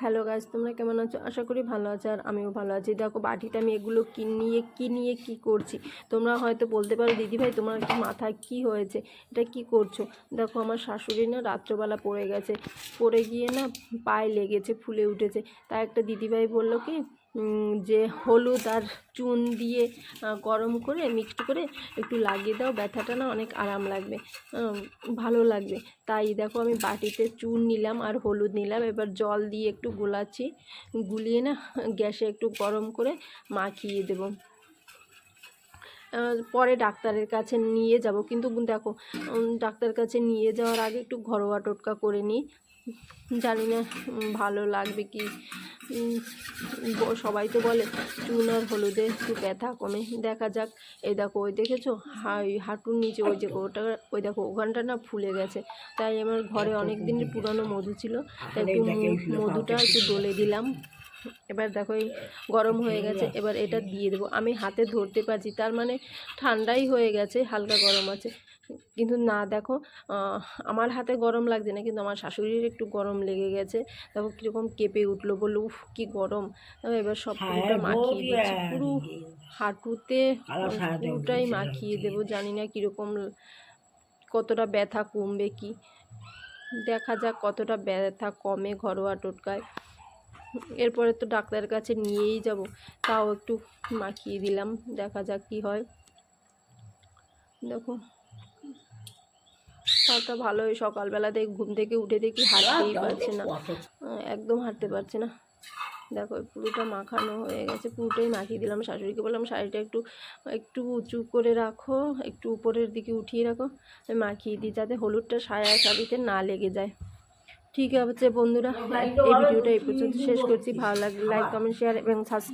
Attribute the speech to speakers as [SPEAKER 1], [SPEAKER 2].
[SPEAKER 1] Hello guys তোমরা কেমন আছো? আশা করি ভালো আছো আর আমিও ভালো আছি। দেখো বাটিতে আমি এগুলো কিনিয়ে কি নিয়ে কি করছি? তোমরা হয়তো বলতে পারো, দিদিভাই, তোমার কি মাথায় কি হয়েছে? এটা কি করছ? দেখো, আমার শাশুড়ি না রাত্রবেলা পড়ে গেছে। পড়ে গিয়ে না পায়ে লেগেছে, ফুলে উঠেছে। তাই একটা দিদিভাই বলল কি যে হলুদ আর চুন দিয়ে গরম করে মিক্সড করে একটু লাগিয়ে দাও, ব্যথাটা না অনেক আরাম লাগবে। ভালো লাগবে। তাই দেখো আমি বাটিতে চুন নিলাম আর হলুদ নিলাম, এবার জল দিয়ে একটু গোলাচ্ছি। গুলিয়ে না গ্যাসে একটু গরম করে মাখিয়ে দেবো। পরে ডাক্তারের কাছে নিয়ে যাব। কিন্তু দেখো ডাক্তারের কাছে নিয়ে যাওয়ার আগে একটু ঘরোয়া টোটকা করে নিই। জানি না ভালো লাগবে কি। সবাই তো বলে চুন আর হলুদে একটু ব্যথা কমে। দেখা যাক। এই দেখো ওই দেখেছ? হাই হাঁটুর নিচে ওই যে ওটা ওই দেখো ওখানটা না ফুলে গেছে। তাই আমার ঘরে অনেক দিনের পুরনো মধু ছিল। তাই একটু মধুটা একটু ডলে দিলাম। এবার দেখো এই গরম হয়ে গেছে এবার এটা দিয়ে দেবো। আমি হাতে ধরতে পারছি তার মানে ঠান্ডাই হয়ে গেছে হালকা গরম আছে। কিন্তু না দেখো আমার হাতে গরম লাগছে না কিন্তু আমার শাশুড়ির একটু গরম লেগে গেছে। দেখো কীরকম কেঁপে উঠল বলল উফ কী গরম। এবার সব পুরোটা মাখিয়ে দিচ্ছি পুরো হাঁটুতে পুরোটাই মাখিয়ে দেবো জানি না কীরকম কতটা ব্যথা কমবে কি। দেখা যাক কতটা ব্যথা কমে ঘরোয়া টোটকায়। এরপরে তো ডাক্তারের কাছে নিয়েই যাব। তাও একটু মাখিয়ে দিলাম দেখা যাক কি হয়। দেখো। তাটা ভালোই সকালবেলা দেখ ঘুম থেকে উঠে দেখি হাঁটতেই পারছে না। একদম হাঁটতে পারছে না। দেখো পুরোটা মাখানো হয়ে গেছে পুরোটাই মাখিয়ে দিলাম। শাশুড়িকে বললাম শাড়িটা একটু একটু উঁচু করে রাখো একটু উপরের দিকে উঠিয়ে রাখো মাখিয়ে দিই যাতে হলুদটা সায়া শাড়িতে না লেগে যায়। ঠিক আছে বন্ধুরা এই ভিডিওটা এই পর্যন্ত শেষ করছি। ভালো লাগলে লাইক কমেন্ট শেয়ার এবং সাবস্ক্রাইব